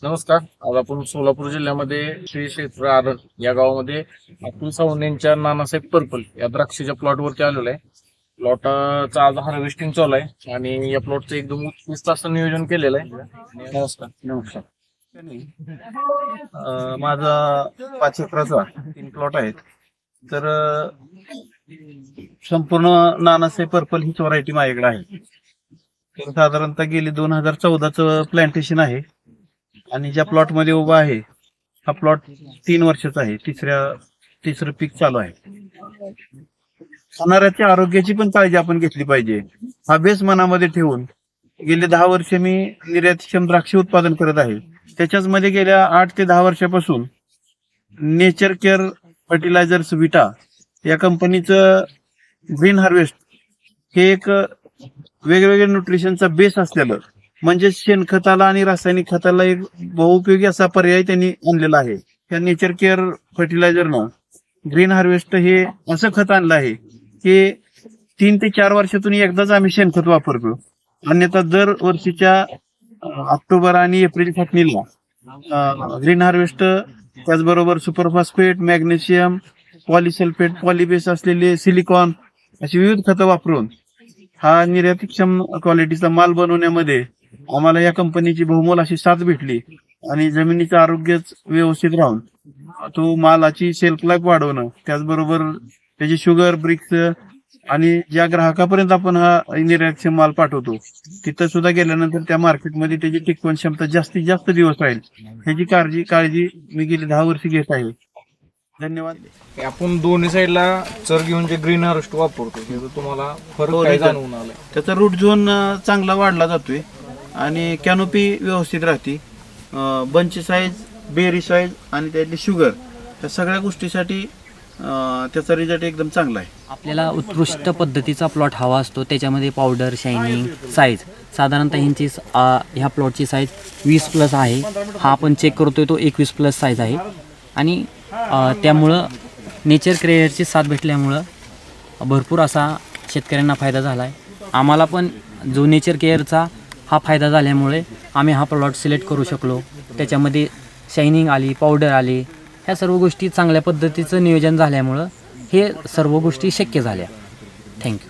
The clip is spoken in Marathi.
नमस्कार. आज आपण सोलापूर जिल्ह्यामध्ये श्री क्षेत्र आरग या गावामध्ये अतुल सावंत यांच्या नानासाहेब पर्पल या द्राक्षाच्या प्लॉटवरती आलेलो आहे. प्लॉटचा आज हार्वेस्टिंग चालू आहे आणि या प्लॉटचं एकदम उत्कृष्ट असं नियोजन केलेलं आहे. नमस्कार. नमस्कार. माझा पाच एकराचा तीन प्लॉट आहेत. तर संपूर्ण नानासाहेब पर्पल हीच व्हरायटी माझ्याकडे आहे. तर साधारणतः गेली दोन हजार चौदाचं प्लांटेशन आहे. आणि ज्या प्लॉटमध्ये उभा आहे हा प्लॉट तीन वर्षाचा आहे. तिसऱ्या तिसरं पीक चालू आहे. खाणाऱ्याच्या आरोग्याची पण काळजी आपण घेतली पाहिजे. हा बेस मनामध्ये ठेवून गेले दहा वर्ष मी निर्यातक्षम द्राक्ष उत्पादन करत आहे. त्याच्याच मध्ये गेल्या आठ ते दहा वर्षापासून नेचर केअर फर्टिलायझर्स विटा या कंपनीचं ग्रीन हार्वेस्ट हे एक वेगवेगळ्या न्यूट्रिशनचा बेस असलेलं म्हणजे शेणखताला आणि रासायनिक खताला एक बहुउपयोगी असा पर्याय त्यांनी आणलेला आहे. त्या नेचर केअर फर्टिलायझरनं ग्रीन हार्वेस्ट हे असं खत आणलं आहे की तीन ते चार वर्षातून एकदाच आम्ही शेणखत वापरतो. अन्यथा दर वर्षीच्या ऑक्टोबर आणि एप्रिल छाटणीला ग्रीन हार्वेस्ट त्याचबरोबर सुपरफॉस्फेट मॅग्नेशियम पॉलिसल्फेट पॉलिबेस असलेले सिलिकॉन अशी विविध खतं वापरून हा निर्यातीक्षम क्वालिटीचा माल बनवण्यामध्ये आम्हाला या कंपनीची बहुमोल अशी साथ भेटली आणि जमिनीचं आरोग्यच व्यवस्थित राहून तो मालाची सेल्फ लाईफ वाढवणं त्याचबरोबर त्याची शुगर ब्रिक्स आणि ज्या ग्राहकापर्यंत आपण हा निर्यातक्षम माल पाठवतो तिथं सुद्धा गेल्यानंतर त्या मार्केटमध्ये त्याची टिकवण क्षमता जास्तीत जास्त दिवस राहील ह्याची काळजी काळजी मी गेली दहा वर्ष घेत आहे. धन्यवाद. आपण दोन्ही साईडला चर घेऊन जे ग्रीन हार्वेस्ट वापरतो त्याचं तुम्हाला फरक हो. जाणवून आलाय? त्याचा रूट झोन चांगला वाढला जातोय. आणि कॅनोपी व्यवस्थित राहते. बंच साईज बेरी साईज आणि त्यातली शुगर या सगळ्या गोष्टीसाठी त्याचा रिझल्ट एकदम चांगला आहे. आपल्याला उत्कृष्ट पद्धतीचा प्लॉट हवा असतो. त्याच्यामध्ये पावडर शायनिंग साईज साधारणतः ह्यांची ह्या प्लॉटची साईज वीस प्लस आहे. हा आपण चेक करतोय तो एकवीस प्लस साईज आहे. आणि त्यामुळं नेचर क्रिएटची साथ भेटल्यामुळं भरपूर असा शेतकऱ्यांना फायदा झाला आहे आम्हाला पण जो नेचर केअरचा हा फायदा झाल्यामुळे आम्ही हा प्रॉडक्ट सिलेक्ट करू शकलो. त्याच्यामध्ये शायनिंग आली पावडर आली ह्या सर्व गोष्टी चांगल्या पद्धतीचं नियोजन झाल्यामुळं हे सर्व गोष्टी शक्य झाल्या. थँक्यू